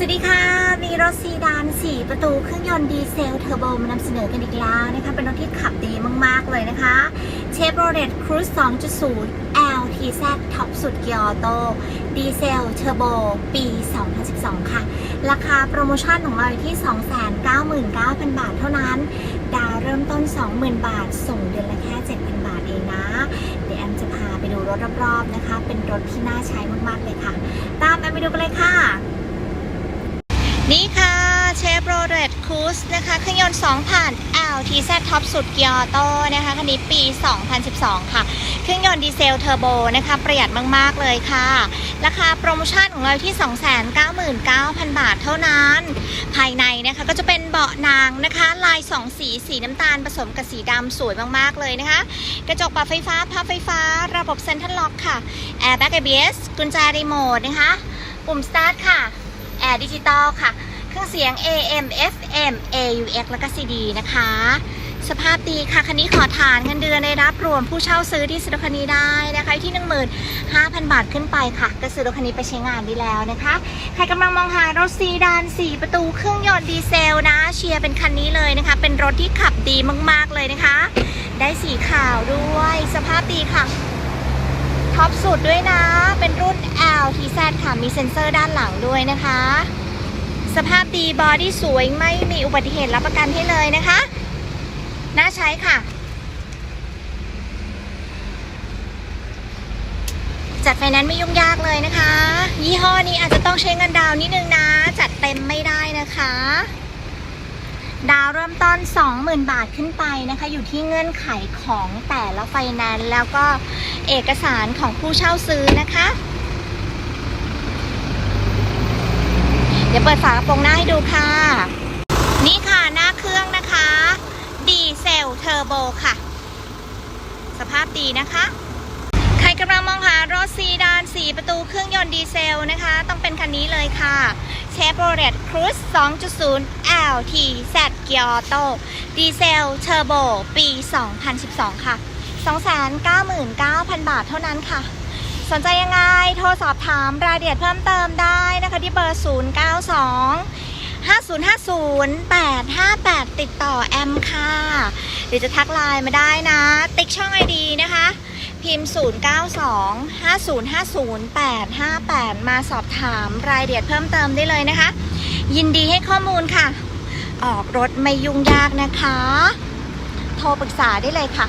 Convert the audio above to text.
สวัสดีค่ะ มีรถซีดาน4ประตูเครื่องยนต์ดีเซลเทอร์โบมานำเสนอกันอีกแล้วนะคะ เป็นรถที่ขับดีมาก ๆ เลยนะคะ Chevrolet Cruze 2.0 LTZ ท็อปสุดเกียร์ออโต้ดีเซลเทอร์โบปี 2012 ค่ะ ราคาโปรโมชั่นของเราอยู่ที่ 299,000 บาทเท่านั้น ดาวเริ่มต้น 20,000 บาท ส่งเดือนละแค่ 7,000 บาทเองนะ เดี๋ยวแอมจะพาไปดูรถรอบ ๆ นะคะ เป็นรถที่น่าใช้มาก ๆ เลยค่ะ ตามแอมไปดูกันเลยค่ะ นี่ค่ะ Chevrolet Cruze นะคะเครื่องยนต์2,000 LTZ ท็อปสุดเกียร์ออโต้นะคะคันนี้ปี 2012 ค่ะ เครื่องยนต์ดีเซลเทอร์โบนะคะ ประหยัดมาก ๆ เลยค่ะ ราคาโปรโมชั่นของเราที่ 299,000 บาทเท่านั้น ภายในนะคะก็จะเป็นเบาะนางนะคะ ลาย 2 สีสีน้ำตาลผสมกับสีดำสวยมาก ๆ เลยนะคะ กระจกปรับไฟฟ้าพับไฟฟ้า ระบบเซ็นทรัลล็อกค่ะ Airbag ABS กุญแจรีโมทนะคะ ปุ่ม Start ค่ะ แอร์ดิจิตอลค่ะ เครื่องเสียง AM FM AUX แล้วก็ CD นะคะ สภาพดีค่ะ คันนี้ขอฐานเงินเดือนได้รับรวมผู้เช่าซื้อที่ซื้อรถคันนี้ได้นะคะที่ 15,000 บาทขึ้นไปค่ะก็ซื้อรถคันนี้ไปใช้งานได้แล้วนะคะ ใครกำลังมองหารถซีดาน 4 ประตูเครื่องยนต์ดีเซลนะ เชียร์เป็นคันนี้เลยนะคะ เป็นรถที่ขับดีมากๆเลยนะคะ ได้สีขาวด้วย สภาพดีค่ะ ท็อปสุดด้วยนะ เป็นรุ่น LTZ ค่ะ มีเซ็นเซอร์ด้านหลังด้วยนะคะ สภาพดีบอดี้สวยไม่มีอุบัติเหตุรับประกันให้เลยนะคะ น่าใช้ค่ะ จัดไฟแนนซ์ไม่ยุ่งยากเลยนะคะ ยี่ห้อนี้อาจจะต้องใช้เงินดาวนิดนึงนะ จัดเต็มไม่ได้นะคะ ดาวเริ่มต้น 20,000 บาทขึ้นไปนะคะ อยู่ที่เงื่อนไขของแต่ละไฟแนนซ์แล้วก็ เอกสารของผู้เช่าซื้อนะคะ เดี๋ยวเปิดฝากระโปรงหน้าให้ดูค่ะ นี่ค่ะหน้าเครื่องนะคะ ดีเซลเทอร์โบค่ะ สภาพดีนะคะใครกำลังมองหารถซีดาน 4 ประตูเครื่องยนต์ดีเซลนะคะ ต้องเป็นคันนี้เลยค่ะ Chevrolet Cruze 2.0 LTZ เกียร์ออโต้ดีเซลเทอร์โบปี 2012 ค่ะ 299,000 บาทเท่านั้นค่ะ สนใจยังไง โทรสอบถามรายละเอียดเพิ่มเติมได้นะคะที่เบอร์ 092 5050 858 ติดต่อแอมค่ะ หรือจะทักไลน์มาได้นะ ติ๊กช่องไอดีนะคะ พิมพ์ 092 5050 858 มาสอบถามรายละเอียดเพิ่มเติมได้เลยนะคะ ยินดีให้ข้อมูลค่ะ ออกรถไม่ยุ่งยากนะคะ โทรปรึกษาได้เลยค่ะ